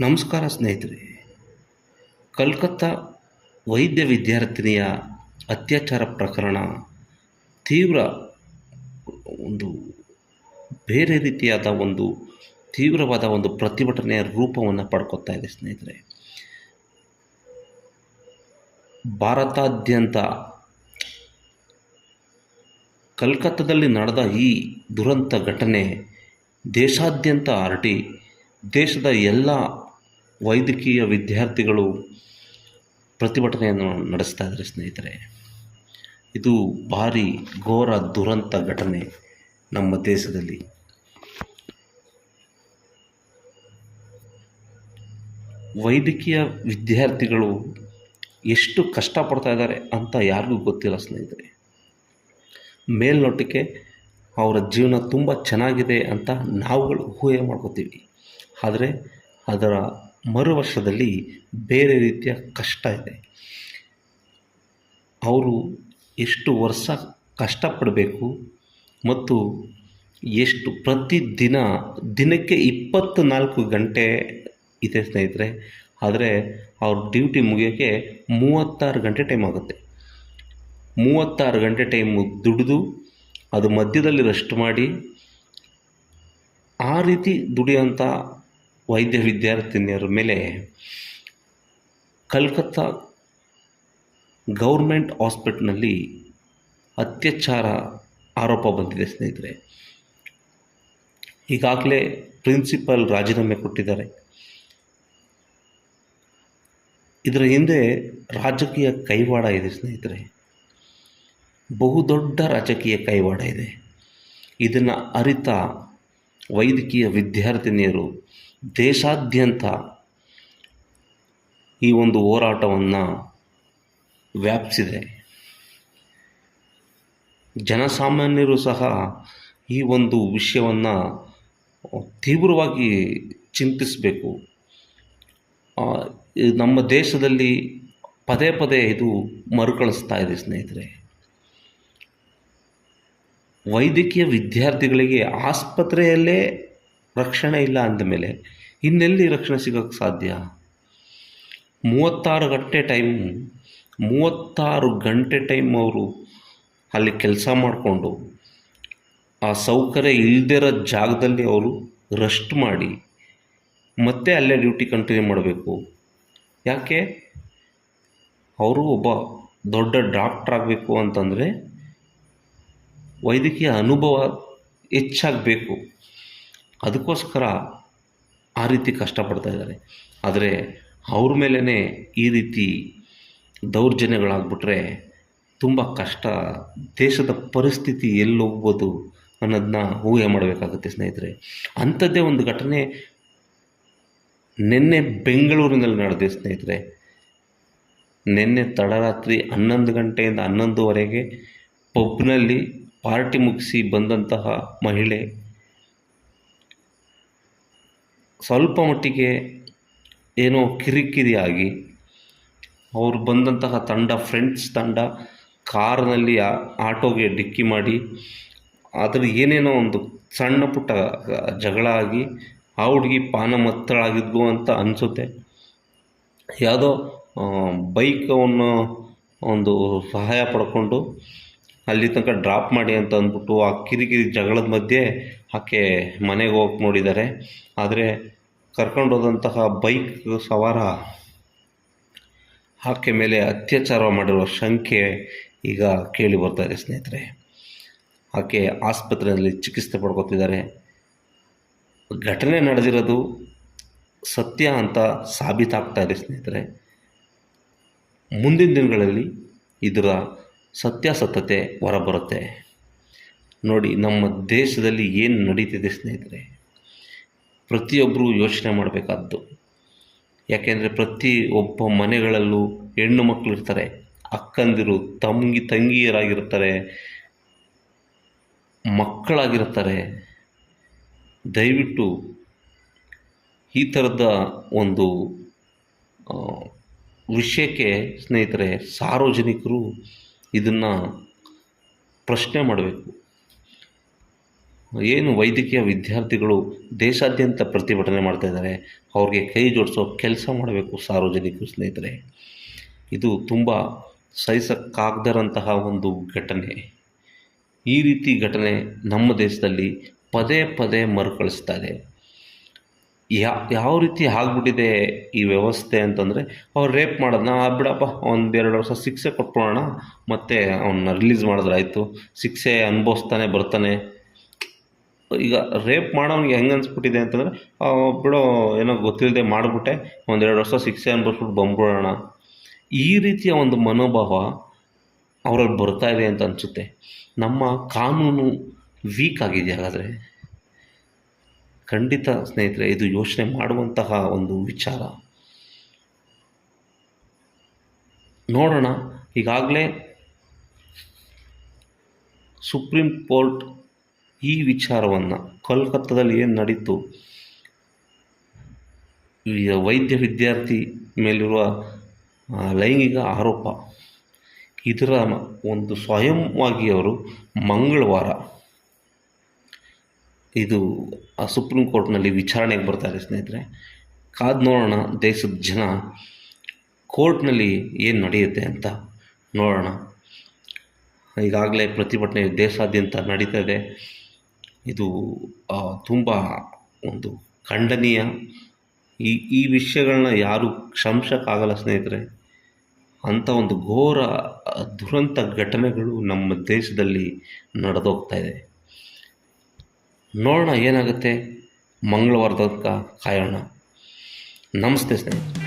ನಮಸ್ಕಾರ ಸ್ನೇಹಿತರೆ. ಕಲ್ಕತ್ತಾ ವೈದ್ಯ ವಿದ್ಯಾರ್ಥಿನಿಯ ಅತ್ಯಾಚಾರ ಪ್ರಕರಣ ತೀವ್ರ ಒಂದು ಬೇರೆ ರೀತಿಯಾದ ಒಂದು ತೀವ್ರವಾದ ಒಂದು ಪ್ರತಿಭಟನೆಯ ರೂಪವನ್ನು ಪಡ್ಕೊತಾ ಇದೆ ಸ್ನೇಹಿತರೆ. ಭಾರತಾದ್ಯಂತ ಕಲ್ಕತ್ತಾದಲ್ಲಿ ನಡೆದ ಈ ದುರಂತ ಘಟನೆ ದೇಶಾದ್ಯಂತ ಹರಟಿ ದೇಶದ ಎಲ್ಲ ವೈದ್ಯಕೀಯ ವಿದ್ಯಾರ್ಥಿಗಳು ಪ್ರತಿಭಟನೆಯನ್ನು ನಡೆಸ್ತಾ ಇದ್ದಾರೆ ಸ್ನೇಹಿತರೆ. ಇದು ಭಾರಿ ಘೋರ ದುರಂತ ಘಟನೆ ನಮ್ಮ ದೇಶದಲ್ಲಿ. ವೈದ್ಯಕೀಯ ವಿದ್ಯಾರ್ಥಿಗಳು ಎಷ್ಟು ಕಷ್ಟಪಡ್ತಾ ಇದ್ದಾರೆ ಅಂತ ಯಾರಿಗೂ ಗೊತ್ತಿಲ್ಲ ಸ್ನೇಹಿತರೆ. ಮೇಲ್ನೋಟಕ್ಕೆ ಅವರ ಜೀವನ ತುಂಬ ಚೆನ್ನಾಗಿದೆ ಅಂತ ನಾವುಗಳು ಊಹೆ ಮಾಡ್ಕೋತೀವಿ. ಆದರೆ ಅದರ ಮರು ವರ್ಷದಲ್ಲಿ ಬೇರೆ ರೀತಿಯ ಕಷ್ಟ ಇದೆ. ಅವರು ಎಷ್ಟು ವರ್ಷ ಕಷ್ಟಪಡಬೇಕು ಮತ್ತು ಎಷ್ಟು ಪ್ರತಿದಿನ ದಿನಕ್ಕೆ ಇಪ್ಪತ್ತು ನಾಲ್ಕು ಗಂಟೆ ಇದೆ ಸ್ನೇಹಿತರೆ. ಆದರೆ ಅವ್ರ ಡ್ಯೂಟಿ ಮುಗಿಯೋಕ್ಕೆ ಮೂವತ್ತಾರು ಗಂಟೆ ಟೈಮ್ ಆಗುತ್ತೆ. ಮೂವತ್ತಾರು ಗಂಟೆ ಟೈಮು ದುಡಿದು ಅದು ಮಧ್ಯದಲ್ಲಿ ರೆಸ್ಟ್ ಮಾಡಿ ಆ ರೀತಿ ದುಡಿಯೋಂಥ ವೈದ್ಯ ವಿದ್ಯಾರ್ಥಿನಿಯರ ಮೇಲೆ ಕಲ್ಕತ್ತಾ ಗೌರ್ಮೆಂಟ್ ಹಾಸ್ಪಿಟ್ಲ್ನಲ್ಲಿ ಅತ್ಯಾಚಾರ ಆರೋಪ ಬಂದಿದೆ ಸ್ನೇಹಿತರೆ. ಈಗಾಗಲೇ ಪ್ರಿನ್ಸಿಪಲ್ ರಾಜೀನಾಮೆ ಕೊಟ್ಟಿದ್ದಾರೆ. ಇದರ ಹಿಂದೆ ರಾಜಕೀಯ ಕೈವಾಡ ಇದೆ ಸ್ನೇಹಿತರೆ. ಬಹುದೊಡ್ಡ ರಾಜಕೀಯ ಕೈವಾಡ ಇದೆ. ಇದನ್ನು ಅರಿತ ವೈದ್ಯಕೀಯ ವಿದ್ಯಾರ್ಥಿನಿಯರು ದೇಶಾದ್ಯಂತ ಈ ಒಂದು ಹೋರಾಟವನ್ನು ವ್ಯಾಪಿಸಿದೆ. ಜನಸಾಮಾನ್ಯರು ಸಹ ಈ ಒಂದು ವಿಷಯವನ್ನು ತೀವ್ರವಾಗಿ ಚಿಂತಿಸಬೇಕು. ನಮ್ಮ ದೇಶದಲ್ಲಿ ಪದೇ ಪದೇ ಇದು ಮರುಕಳಿಸ್ತಾ ಇದೆ ಸ್ನೇಹಿತರೆ. ವೈದ್ಯಕೀಯ ವಿದ್ಯಾರ್ಥಿಗಳಿಗೆ ಆಸ್ಪತ್ರೆಯಲ್ಲೇ ರಕ್ಷಣೆ ಇಲ್ಲ ಅಂದಮೇಲೆ ಇನ್ನೆಲ್ಲಿ ರಕ್ಷಣೆ ಸಿಗೋಕ್ಕೆ ಸಾಧ್ಯ? ಮೂವತ್ತಾರು ಗಂಟೆ ಟೈಮ್, ಮೂವತ್ತಾರು ಗಂಟೆ ಟೈಮ್ ಅವರು ಅಲ್ಲಿ ಕೆಲಸ ಮಾಡಿಕೊಂಡು ಆ ಸೌಕರ್ಯ ಇಲ್ದಿರೋ ಜಾಗದಲ್ಲಿ ಅವರು ರೆಸ್ಟ್ ಮಾಡಿ ಮತ್ತೆ ಅಲ್ಲೇ ಡ್ಯೂಟಿ ಕಂಟಿನ್ಯೂ ಮಾಡಬೇಕು. ಯಾಕೆ? ಅವರು ಒಬ್ಬ ದೊಡ್ಡ ಡಾಕ್ಟ್ರ್ ಆಗಬೇಕು ಅಂತಂದರೆ ವೈದ್ಯಕೀಯ ಅನುಭವ ಹೆಚ್ಚಾಗಬೇಕು. ಅದಕ್ಕೋಸ್ಕರ ಆ ರೀತಿ ಕಷ್ಟಪಡ್ತಾ ಇದ್ದಾರೆ. ಆದರೆ ಅವ್ರ ಮೇಲೇ ಈ ರೀತಿ ದೌರ್ಜನ್ಯಗಳಾಗ್ಬಿಟ್ರೆ ತುಂಬ ಕಷ್ಟ. ದೇಶದ ಪರಿಸ್ಥಿತಿ ಎಲ್ಲಿ ಹೋಗ್ಬೋದು ಅನ್ನೋದನ್ನ ಊಹೆ ಮಾಡಬೇಕಾಗುತ್ತೆ ಸ್ನೇಹಿತರೆ. ಅಂಥದ್ದೇ ಒಂದು ಘಟನೆ ನಿನ್ನೆ ಬೆಂಗಳೂರಿನಲ್ಲಿ ನಡೆದಿದೆ ಸ್ನೇಹಿತರೆ. ನಿನ್ನೆ ತಡರಾತ್ರಿ ಹನ್ನೊಂದು ಗಂಟೆಯಿಂದ ಹನ್ನೊಂದುವರೆಗೆ ಪಬ್ನಲ್ಲಿ ಪಾರ್ಟಿ ಮುಗಿಸಿ ಬಂದಂತಹ ಮಹಿಳೆ ಸ್ವಲ್ಪ ಮಟ್ಟಿಗೆ ಏನೋ ಕಿರಿಕಿರಿಯಾಗಿ ಅವರು ಬಂದಂತಹ ತಂಡ ಫ್ರೆಂಡ್ಸ್ ತಂಡ, ಕಾರ್ನಲ್ಲಿ ಆಟೋಗೆ ಡಿಕ್ಕಿ ಮಾಡಿ ಅದರ ಏನೇನೋ ಒಂದು ಸಣ್ಣ ಪುಟ್ಟ ಜಗಳ ಆಗಿ, ಆ ಹುಡುಗಿ ಪಾನ ಮತ್ತಳಾಗಿದ್ವು ಅಂತ ಅನಿಸುತ್ತೆ. ಯಾವುದೋ ಬೈಕವನ್ನು ಒಂದು ಸಹಾಯ ಪಡ್ಕೊಂಡು ಅಲ್ಲಿ ತನಕ ಡ್ರಾಪ್ ಮಾಡಿ ಅಂತ ಅಂದ್ಬಿಟ್ಟು ಆ ಕಿರಿಕಿರಿ ಜಗಳದ ಮಧ್ಯೆ ಆಕೆ ಮನೆಗೆ ಹೋಗಿ ನೋಡಿದ್ದಾರೆ ಆದರೆ ಕರ್ಕೊಂಡು ಹೋದಂತಹ ಬೈಕ್ ಸವಾರ ಆಕೆ ಮೇಲೆ ಅತ್ಯಾಚಾರ ಮಾಡಿರುವ ಶಂಕೆ ಈಗ ಕೇಳಿ ಬರ್ತಾ ಸ್ನೇಹಿತರೆ. ಆಕೆ ಆಸ್ಪತ್ರೆಯಲ್ಲಿ ಚಿಕಿತ್ಸೆ ಪಡ್ಕೊತಿದ್ದಾರೆ. ಘಟನೆ ನಡೆದಿರೋದು ಸತ್ಯ ಅಂತ ಸಾಬೀತಾಗ್ತಾ ಇದೆ ಸ್ನೇಹಿತರೆ. ಮುಂದಿನ ದಿನಗಳಲ್ಲಿ ಇದರ ಸತ್ಯಾಸತ್ಯತೆ ಹೊರಬರುತ್ತೆ. ನೋಡಿ, ನಮ್ಮ ದೇಶದಲ್ಲಿ ಏನು ನಡೀತಿದೆ ಸ್ನೇಹಿತರೆ? ಪ್ರತಿಯೊಬ್ಬರು ಯೋಚನೆ ಮಾಡಬೇಕಾದ್ದು. ಯಾಕೆಂದರೆ ಪ್ರತಿ ಒಬ್ಬ ಮನೆಗಳಲ್ಲೂ ಹೆಣ್ಣು ಮಕ್ಕಳು ಇರ್ತಾರೆ, ಅಕ್ಕಂದಿರು, ತಂಗಿ, ತಂಗಿಯರಾಗಿರ್ತಾರೆ, ಮಕ್ಕಳಾಗಿರ್ತಾರೆ. ದಯವಿಟ್ಟು ಈ ಥರದ ಒಂದು ವಿಷಯಕ್ಕೆ ಸ್ನೇಹಿತರೆ, ಸಾರ್ವಜನಿಕರು ಇದನ್ನು ಪ್ರಶ್ನೆ ಮಾಡಬೇಕು. ಏನು ವೈದ್ಯಕೀಯ ವಿದ್ಯಾರ್ಥಿಗಳು ದೇಶಾದ್ಯಂತ ಪ್ರತಿಭಟನೆ ಮಾಡ್ತಾ ಇದ್ದಾರೆ, ಅವ್ರಿಗೆ ಕೈ ಜೋಡಿಸೋ ಕೆಲಸ ಮಾಡಬೇಕು ಸಾರ್ವಜನಿಕರು ಸ್ನೇಹಿತರೆ. ಇದು ತುಂಬ ಸಹಿಸಕ್ಕಾಗದರಂತಹ ಒಂದು ಘಟನೆ. ಈ ರೀತಿ ಘಟನೆ ನಮ್ಮ ದೇಶದಲ್ಲಿ ಪದೇ ಪದೇ ಮರುಕಳಿಸ್ತಾ ಇದೆ. ಯಾ, ಯಾವ ರೀತಿ ಆಗ್ಬಿಟ್ಟಿದೆ ಈ ವ್ಯವಸ್ಥೆ ಅಂತಂದರೆ, ಅವ್ರು ರೇಪ್ ಮಾಡೋದನ್ನ ಬಿಡಪ್ಪ ಒಂದೆರಡು ವರ್ಷ ಶಿಕ್ಷೆ ಕೊಟ್ಬಿಡೋಣ ಮತ್ತು ಅವನ್ನ ರಿಲೀಸ್ ಮಾಡಿದ್ರೆ ಆಯಿತು, ಶಿಕ್ಷೆ ಅನುಭವಿಸ್ತಾನೆ, ಬರ್ತಾನೆ. ಈಗ ರೇಪ್ ಮಾಡೋನಿಗೆ ಹೆಂಗೆ ಅನಿಸ್ಬಿಟ್ಟಿದೆ ಅಂತಂದರೆ ಬಿಡು, ಏನೋ ಗೊತ್ತಿಲ್ಲದೆ ಮಾಡಿಬಿಟ್ಟೆ ಒಂದೆರಡು ವರ್ಷ ಶಿಕ್ಷೆ ಅನುಭವಿಸ್ಬಿಟ್ಟು ಬಂದ್ಬಿಡೋಣ. ಈ ರೀತಿಯ ಒಂದು ಮನೋಭಾವ ಅವರಲ್ಲಿ ಬರ್ತಾ ಇದೆ ಅಂತ ಅನಿಸುತ್ತೆ. ನಮ್ಮ ಕಾನೂನು ವೀಕ್ ಆಗಿದೆ ಹಾಗಾದರೆ. ಖಂಡಿತ ಸ್ನೇಹಿತರೆ, ಇದು ಯೋಚನೆ ಮಾಡುವಂತಹ ಒಂದು ವಿಚಾರ. ನೋಡೋಣ, ಈಗಾಗಲೇ ಸುಪ್ರೀಂ ಕೋರ್ಟ್ ಈ ವಿಚಾರವನ್ನು ಕೋಲ್ಕತ್ತಾದಲ್ಲಿ ಏನು ನಡೀತು? ವೈದ್ಯ ವಿದ್ಯಾರ್ಥಿ ಮೇಲಿರುವ ಲೈಂಗಿಕ ಆರೋಪ. ಇದರ ಒಂದು ಸ್ವಯಂವಾಗಿ ಅವರು ಮಂಗಳವಾರ ಇದು ಆ ಸುಪ್ರೀಂ ಕೋರ್ಟ್ನಲ್ಲಿ ವಿಚಾರಣೆಗೆ ಬರ್ತಾರೆ ಸ್ನೇಹಿತರೆ. ಕಾದು ನೋಡೋಣ ದೇಶದ ಜನ ಕೋರ್ಟ್ನಲ್ಲಿ ಏನು ನಡೆಯುತ್ತೆ ಅಂತ ನೋಡೋಣ. ಈಗಾಗಲೇ ಪ್ರತಿಭಟನೆ ದೇಶಾದ್ಯಂತ ನಡೀತಾ ಇದೆ. ಇದು ತುಂಬ ಒಂದು ಖಂಡನೀಯ. ಈ ಈ ವಿಷಯಗಳನ್ನ ಯಾರೂ ಕ್ಷಮಿಸೋಕ್ಕಾಗಲ್ಲ ಸ್ನೇಹಿತರೆ. ಅಂಥ ಒಂದು ಘೋರ, ದುರಂತ ಘಟನೆಗಳು ನಮ್ಮ ದೇಶದಲ್ಲಿ ನಡೆದೋಗ್ತಾ ಇದೆ. ನೋಡೋಣ ಏನಾಗುತ್ತೆ ಮಂಗಳವಾರದ ಕಾಯೋಣ. ನಮಸ್ತೆ ಸ್ನೇಹಿತರೆ.